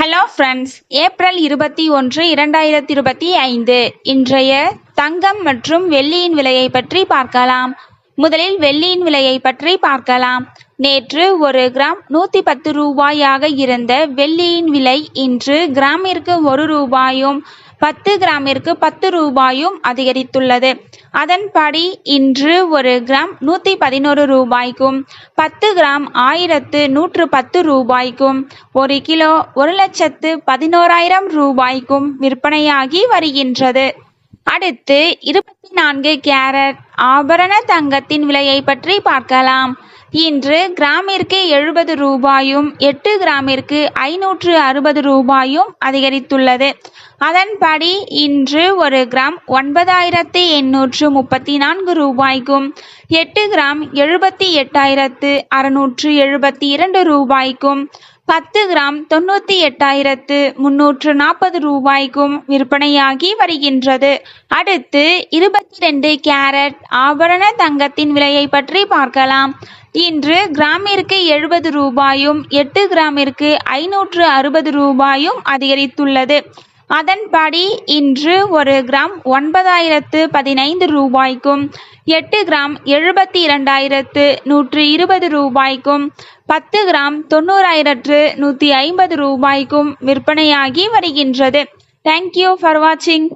Hello friends April இருபத்தி ஒன்று இரண்டாயிரத்தி இருபத்தி ஐந்து. இன்றைய தங்கம் மற்றும் வெள்ளியின் விலையை பற்றி பார்க்கலாம். முதலில் வெள்ளியின் விலையை பற்றி பார்க்கலாம். நேற்று ஒரு கிராம் நூற்றி பத்து ரூபாயாக இருந்த வெள்ளியின் விலை இன்று கிராமிற்கு ஒரு ரூபாயும் பத்து கிராமிற்கு பத்து ரூபாயும் அதிகரித்துள்ளது. அதன்படி இன்று ஒரு கிராம் நூற்றி பதினோரு ரூபாய்க்கும் பத்து கிராம் ஆயிரத்து நூற்று பத்து ரூபாய்க்கும் ஒரு கிலோ ஒரு லட்சத்து பதினோராயிரம் ரூபாய்க்கும் விற்பனையாகி வருகின்றது. அடுத்து இருபத்தி நான்கு கேரட் ஆபரண தங்கத்தின் விலையை பற்றி பார்க்கலாம். இன்று கிராமிற்கு எழுபது ரூபாயும் எட்டு கிராமிற்கு ஐநூற்று அறுபது ரூபாயும் அதிகரித்துள்ளது. அதன்படி இன்று ஒரு கிராம் ஒன்பதாயிரத்து எண்ணூற்று முப்பத்தி நான்கு ரூபாய்க்கும் எட்டு கிராம் எழுபத்தி எட்டாயிரத்து அறுநூற்று எழுபத்தி இரண்டு ரூபாய்க்கும் பத்து கிராம் தொண்ணூற்றி எட்டாயிரத்து முன்னூற்று நாற்பது ரூபாய்க்கும் விற்பனையாகி வருகின்றது. அடுத்து இருபத்தி ரெண்டு கேரட் ஆபரண தங்கத்தின் விலையை பற்றி பார்க்கலாம். இன்று கிராமிற்கு எழுபது ரூபாயும் எட்டு கிராமிற்கு ஐநூற்று அறுபது ரூபாயும் அதிகரித்துள்ளது. அதன்படி இன்று ஒரு கிராம் ஒன்பதாயிரத்து பதினைந்து ரூபாய்க்கும் எட்டு கிராம் எழுபத்தி இரண்டாயிரத்து நூற்று இருபது ரூபாய்க்கும் பத்து கிராம் தொண்ணூறாயிரத்து நூற்றி ஐம்பது ரூபாய்க்கும் விற்பனையாகி வருகின்றது. தேங்க்யூ ஃபார் வாட்சிங்